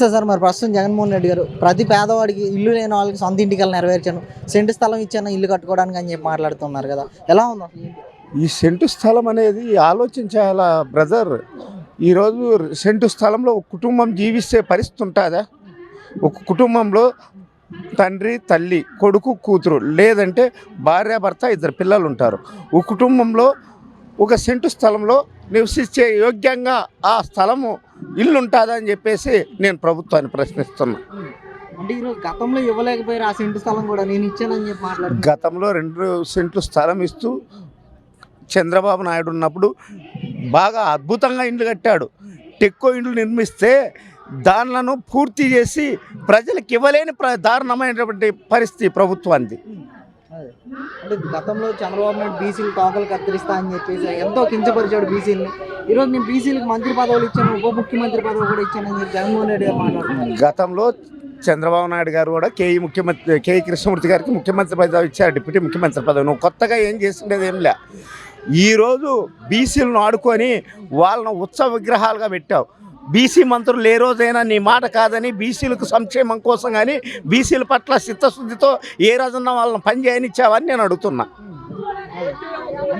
Sir మరి ప్రస్తుతం జగన్మోహన్ రెడ్డి గారు ప్రతి పేదవాడికి ఇల్లు లేని వాళ్ళకి సొంత ఇంటికి నెరవేర్చాను. సెంటు స్థలం ఇచ్చాను ఇల్లు కట్టుకోవడానికి అని చెప్పి మాట్లాడుతున్నారు కదా. ఎలా ఉందా ఈ సెంటు స్థలం అనేది ఆలోచించాల బ్రదర్ ఈరోజు సెంటు స్థలంలో ఒక కుటుంబం జీవిస్తే పరిస్థితి ఉంటుందా? ఒక కుటుంబంలో తండ్రి తల్లి కొడుకు కూతురు లేదంటే భార్య భర్త ఇద్దరు పిల్లలు ఉంటారు. ఒక కుటుంబంలో ఒక సెంటు స్థలంలో నివసించే యోగ్యంగా ఆ స్థలము ఇల్లు ఉంటుందా అని చెప్పేసి నేను ప్రభుత్వాన్ని ప్రశ్నిస్తున్నా. అంటే ఈరోజు గతంలో ఇవ్వలేకపోయారు ఆ సెంటు స్థలం కూడా. నేను ఇచ్చానని చెప్పి మాట్లాడుతున్నారు గతంలో రెండు సెంట్లు స్థలం ఇస్తూ చంద్రబాబు నాయుడు ఉన్నప్పుడు బాగా అద్భుతంగా ఇండ్లు కట్టాడు. టెక్కో ఇండ్లు నిర్మిస్తే దానిలను పూర్తి చేసి ప్రజలకు ఇవ్వలేని ప్ర దారుణమైనటువంటి పరిస్థితి ప్రభుత్వానికి. అంటే గతంలో చంద్రబాబు నాయుడు బీసీలు తోకలు కత్తిరిస్తా అని చెప్పేసి ఎంతో కించపరిచాడు బీసీలని. ఈరోజు నేను బీసీలకు మంత్రి పదవులు ఇచ్చాను ఉప ముఖ్యమంత్రి పదవి కూడా ఇచ్చానని చెప్పి జగన్మోహన్ రెడ్డి గారు మాట్లాడుతున్నారు. గతంలో చంద్రబాబు నాయుడు గారు కూడా కేఈ ముఖ్యమంత్రి కేఈ కృష్ణమూర్తి గారికి ముఖ్యమంత్రి పదవి ఇచ్చారు డిప్యూటీ ముఖ్యమంత్రి పదవి. నువ్వు కొత్తగా ఏం చేసిండేది ఏం లే. ఈరోజు బీసీలను ఆడుకొని వాళ్ళను ఉత్సవ విగ్రహాలుగా పెట్టావు. బీసీ మంత్రులు ఏ రోజైనా నీ మాట కాదని బీసీలకు సంక్షేమం కోసం కానీ బీసీల పట్ల చిత్తశుద్ధితో ఏ రోజున వాళ్ళని పని చేయనిచ్చావని నేను అడుగుతున్నా.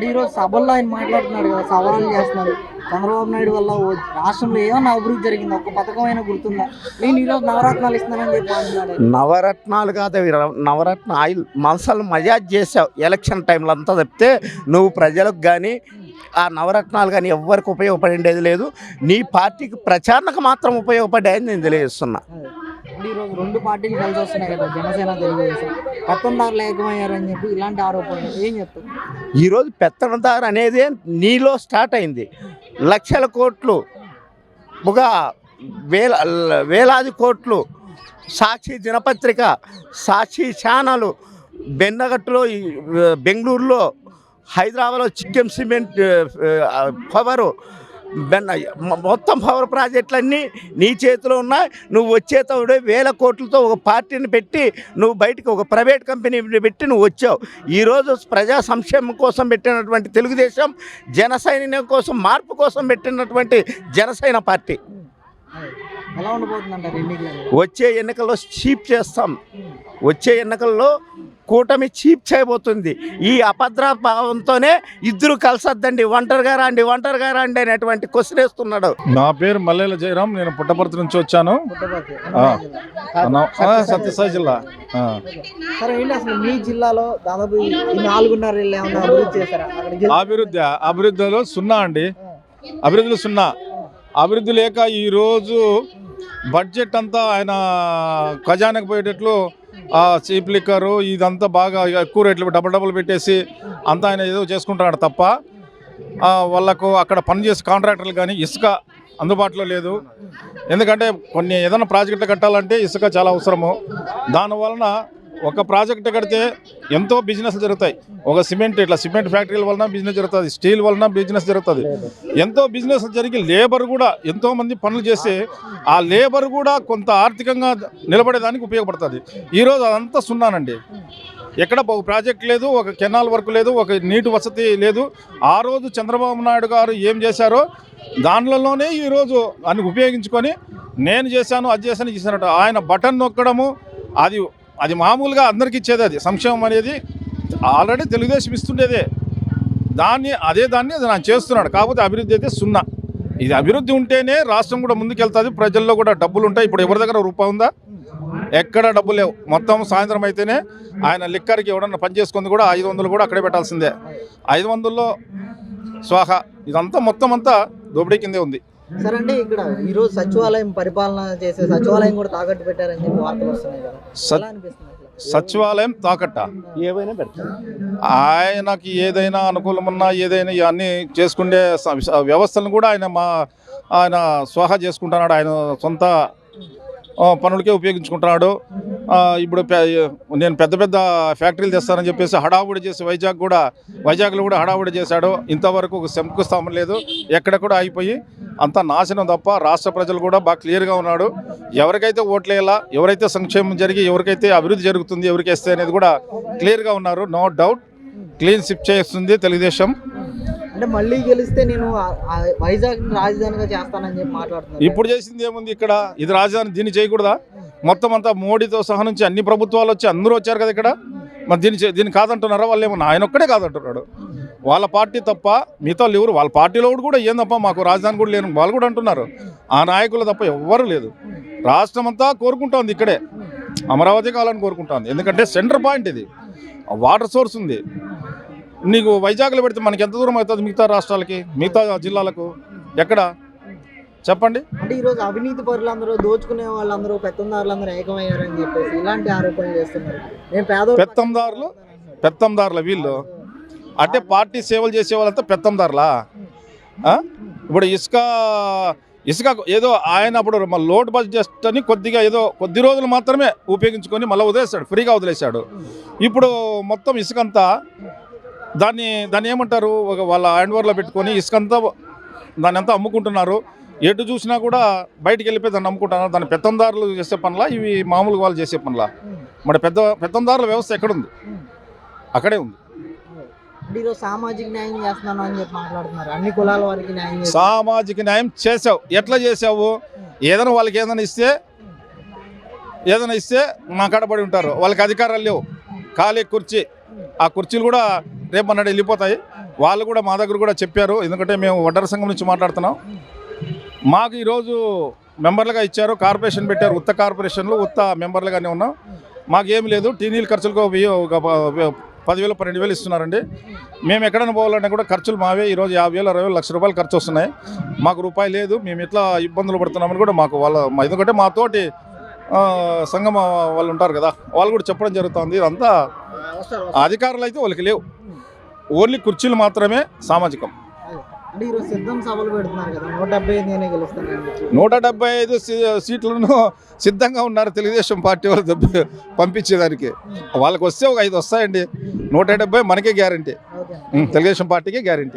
ఈరోజు సభల్లో ఆయన మాట్లాడుతున్నాడు కదా సవాళ్ళు చేస్తున్నారు. చంద్రబాబు నాయుడు వల్ల రాష్ట్రంలో ఏమన్నా అభివృద్ధి జరిగింది? ఒక్క పథకం అయినా గుర్తుందా? నేను ఈరోజు నవరత్నాలు ఇస్తున్నానని చెప్పి అంటున్నాడు. నవరత్నాలు కాదు నవరత్న ఆయిల్ మనసలు మజాజ్ చేసావు ఎలక్షన్ టైంలో అంతా చెప్తే నువ్వు ప్రజలకు కానీ ఆ నవరత్నాలు కానీ ఎవ్వరికి ఉపయోగపడేది లేదు. నీ పార్టీకి ప్రచారణకు మాత్రం ఉపయోగపడ్డాయని నేను తెలియజేస్తున్నా. ఈరోజు రెండు పార్టీలు కలిసి వస్తున్నాయి కదా జనసేన తెలుగుదేశం. పెత్తందారులు ఏకమయ్యారని చెప్పి ఇలాంటి ఆరోపణలు ఏం చెప్తారు ఈరోజు పెత్తనదారు అనేది నీలో స్టార్ట్ అయింది. లక్షల కోట్లు ఒక వేల వేలాది కోట్లు సాక్షి దినపత్రిక సాక్షి ఛానల్ బెన్నగట్టులో బెంగళూరులో హైదరాబాద్లో చికెన్ సిమెంట్ పవరు బెన్న మొత్తం పవర్ ప్రాజెక్టులన్నీ నీ చేతిలో ఉన్నాయి. నువ్వు వచ్చేతోడే వేల కోట్లతో ఒక పార్టీని పెట్టి నువ్వు బయటకు ఒక ప్రైవేట్ కంపెనీని పెట్టి నువ్వు వచ్చావు. ఈరోజు ప్రజా సంక్షేమం కోసం పెట్టినటువంటి తెలుగుదేశం జనసైన్యం కోసం మార్పు కోసం పెట్టినటువంటి జనసేన పార్టీ. వచ్చే ఎన్నికల్లో చీప్ చేస్తాం. వచ్చే ఎన్నికల్లో కూటమి చీప్ చేయబోతుంది. ఈ అభద్ర భావంతోనే ఇద్దరు కలిసొద్దండి. ఒంటరిగా రండి ఒంటరిగా రండి అనేటువంటి క్వశ్చన్ వేస్తున్నాడు. నా పేరు మల్లెల జయరాం నేను పుట్టపర్తి నుంచి వచ్చాను. సత్యసాయి జిల్లా. సరే అసలు మీ జిల్లాలో దాదాపు నాలుగున్నర చేశారా? అభివృద్ధి అభివృద్ధిలో సున్నా అండి. అభివృద్ధిలో సున్నా. అభివృద్ధి లేక ఈరోజు బడ్జెట్ అంతా ఆయన ఖజానాకు పోయేటట్లు ఆ చీప్ లిక్కరు ఇదంతా బాగా ఎక్కువ రేట్లు డబల్ డబుల్ పెట్టేసి అంతా ఆయన ఏదో చేసుకుంటున్నాడు తప్ప వాళ్ళకు అక్కడ పనిచేసే కాంట్రాక్టర్లు కానీ ఇసుక అందుబాటులో లేదు. ఎందుకంటే కొన్ని ఏదైనా ప్రాజెక్టులు కట్టాలంటే ఇసుక చాలా అవసరము. దానివలన ఒక ప్రాజెక్ట్ కడితే ఎంతో బిజినెస్ జరుగుతాయి. ఒక సిమెంట్ ఇట్లా సిమెంట్ ఫ్యాక్టరీల వలన బిజినెస్ జరుగుతుంది. స్టీల్ వలన బిజినెస్ జరుగుతుంది. ఎంతో బిజినెస్ జరిగి లేబర్ కూడా ఎంతో మంది పనులు చేసి ఆ లేబర్ కూడా కొంత ఆర్థికంగా నిలబడేదానికి ఉపయోగపడుతుంది. ఈరోజు అదంతా సున్నానండి. ఎక్కడ ఒక ప్రాజెక్ట్ లేదు ఒక కెనాల్ వర్క్ లేదు ఒక నీటి వసతి లేదు. ఆ రోజు చంద్రబాబు నాయుడు గారు ఏం చేశారో దానిలోనే ఈరోజు అన్ని ఉపయోగించుకొని నేను చేశాను అది చేశాను చేశానట ఆయన బటన్ నొక్కడము అది అది మామూలుగా అందరికి ఇచ్చేది అది. సంక్షేమం అనేది ఆల్రెడీ తెలుగుదేశం ఇస్తుండేదే. దాన్ని అదే దాన్ని అది చేస్తున్నాడు. కాకపోతే అభివృద్ధి అయితే సున్నా. ఇది అభివృద్ధి ఉంటేనే రాష్ట్రం కూడా ముందుకెళ్తుంది. ప్రజల్లో కూడా డబ్బులు ఉంటాయి. ఇప్పుడు ఎవరి దగ్గర రూపాయి ఉందా? ఎక్కడ డబ్బులు లేవు. మొత్తం సాయంత్రం అయితేనే ఆయన లిక్కర్కి ఎవడన్నా పని చేసుకుంది కూడా ఐదు వందలు కూడా అక్కడే పెట్టాల్సిందే. ఐదు వందల్లో స్వాహ. ఇదంతా మొత్తం అంతా దోపిడీ కిందే ఉంది. సరే అంటే ఇక్కడ ఈ రోజు సచివాలయం పరిపాలన చేసే సచివాలయం కూడా తాకట్టు పెట్టారని చెప్పి వార్తలు వస్తున్నాయి కదా. స- ఎలా అనిపిస్తుంది అసలు? సచివాలయం తాకట్ట? ఏవైనా పెడతారు ఆయనకి ఏదైనా అనుకూలమున్నా ఏదైనా ఇవన్నీ చేసుకునే వ్యవస్థలను కూడా ఆయన మా ఆయన స్వాహా చేసుకుంటున్నాడు. ఆయన సొంత పనులకే ఉపయోగించుకుంటున్నాడు. ఇప్పుడు నేను పెద్ద పెద్ద ఫ్యాక్టరీలు తెస్తానని చెప్పేసి హడావుడి చేసి వైజాగ్ కూడా వైజాగ్లో కూడా హడావుడి చేశాడు. ఇంతవరకు ఒక శంకుస్థాపన లేదు. ఎక్కడ కూడా ఆగిపోయి అంతా నాశనం తప్ప రాష్ట్ర ప్రజలు కూడా బాగా క్లియర్గా ఉన్నాడు. ఎవరికైతే ఓట్లేయాలా ఎవరైతే సంక్షేమం జరిగి ఎవరికైతే అభివృద్ధి జరుగుతుంది ఎవరికి వేస్తే అనేది కూడా క్లియర్గా ఉన్నారు. No doubt. క్లీన్ షిప్ చేస్తుంది తెలుగుదేశం. అంటే మళ్ళీ గెలిస్తే నేను వైజాగ్ రాజధానిగా చేస్తానని చెప్పి మాట్లాడుతున్నారు. ఇప్పుడు చేసింది ఏముంది ఇక్కడ? ఇది రాజధాని దీన్ని చేయకూడదా? మొత్తం అంతా మోడీతో సహా నుంచి అన్ని ప్రభుత్వాలు వచ్చి అందరూ వచ్చారు కదా ఇక్కడ? మరి దీన్ని చే- దీన్ని కాదంటున్నారా వాళ్ళు ఏమన్నా? ఆయన ఒక్కడే కాదంటున్నాడు. వాళ్ళ పార్టీ తప్ప మిగతా వాళ్ళు ఎవరు? వాళ్ళ పార్టీలో కూడా ఏందప్ప మాకు రాజధాని కూడా లేని వాళ్ళు కూడా అంటున్నారు. ఆ నాయకులు తప్ప ఎవ్వరు లేదు. రాష్ట్రం అంతా కోరుకుంటోంది ఇక్కడే. అమరావతి కావాలని కోరుకుంటోంది. ఎందుకంటే సెంటర్ పాయింట్ ఇది. వాటర్ సోర్స్ ఉంది. నీకు వైజాగ్లో పెడితే మనకి ఎంత దూరం అవుతుంది మిగతా రాష్ట్రాలకి? మిగతా జిల్లాలకు? ఎక్కడ? చెప్పండి. అంటే ఈ రోజు అవినీతి పరులందరూ దోచుకునే వాళ్ళందరూ పెత్తందారులందరూ ఏకమయ్యారని చెప్పేసి ఇలాంటి ఆరోపణలు చేస్తున్నారు. నేను పెత్తందారులు? పెత్తందారుల వీళ్ళు? అంటే పార్టీ సేవలు చేసే వాళ్ళంతా పెత్తందారులా? ఇప్పుడు ఇసుక ఇసుక ఏదో ఆయన అప్పుడు లోడ్ బడ్జెట్ అని కొద్దిగా ఏదో కొద్ది రోజులు మాత్రమే ఉపయోగించుకొని మళ్ళీ వదిలేశాడు ఫ్రీగా వదిలేశాడు. ఇప్పుడు మొత్తం ఇసుక అంతా దాన్ని దాన్ని ఏమంటారు? వాళ్ళ హ్యాండ్ ఓవర్లో పెట్టుకొని ఇసుక అంతా దాన్ని అంతా అమ్ముకుంటున్నారు. ఎటు చూసినా కూడా బయటికి వెళ్ళిపోయి దాన్ని అమ్ముకుంటున్నారు దాన్ని పెత్తందారులు చేసే పనులా ఇవి మామూలుగా వాళ్ళు చేసే పనులా. మరి పెద్ద పెత్తందారుల వ్యవస్థ ఎక్కడుంది? అక్కడే ఉంది. సామాజిక న్యాయం చేస్తున్నాను అని చెప్పి మాట్లాడుతున్నారు. అన్ని కులాల వారికి న్యాయం చేస్తున్నారు. సామాజిక న్యాయం చేసావు ఎట్లా చేసావు ఏదైనా వాళ్ళకి ఏదైనా ఇస్తే ఏదైనా ఇస్తే మా కడబడి ఉంటారు. వాళ్ళకి అధికారాలు లేవు. ఖాళీ కుర్చీ. ఆ కుర్చీలు కూడా రేపు అన్నాడు వెళ్ళిపోతాయి. వాళ్ళు కూడా మా దగ్గర కూడా చెప్పారు. ఎందుకంటే మేము వడ్డర సంఘం నుంచి మాట్లాడుతున్నాం. మాకు ఈరోజు మెంబర్లుగా ఇచ్చారు కార్పొరేషన్ పెట్టారు ఉత్త కార్పొరేషన్లు ఉత్త మెంబర్లుగానే ఉన్నాం. మాకేమి లేదు టీనీల ఖర్చులకు పదివేలు పన్నెండు వేలు ఇస్తున్నారండి. మేము ఎక్కడైనా పోవాలన్నా కూడా ఖర్చులు మావే ఈరోజు యాభై వేలు అరవై వేలు లక్ష రూపాయలు ఖర్చు వస్తున్నాయి. మాకు రూపాయి లేదు మేము ఎట్లా ఇబ్బందులు పడుతున్నామని కూడా మాకు వాళ్ళ ఎందుకంటే మా తోటి సంఘం వాళ్ళు ఉంటారు కదా వాళ్ళు కూడా చెప్పడం జరుగుతుంది. ఇదంతా. అధికారులు అయితే వాళ్ళకి లేవు. ఓన్లీ కుర్చీలు మాత్రమే సామాజికం. అంటే ఈరోజు సిద్ధం సభలు పెడుతున్నారు కదా నూట డెబ్బై ఐదు నేనే గెలుస్తానని చెప్పి. నూట డెబ్బై ఐదు సీ- సీట్లను సిద్ధంగా ఉన్నారు తెలుగుదేశం పార్టీ వాళ్ళు పంపించేదానికి. వాళ్ళకి వస్తే ఒక ఐదు వస్తాయండి. నూట డెబ్బై మనకే గ్యారంటీ. తెలుగుదేశం పార్టీకే గ్యారంటీ.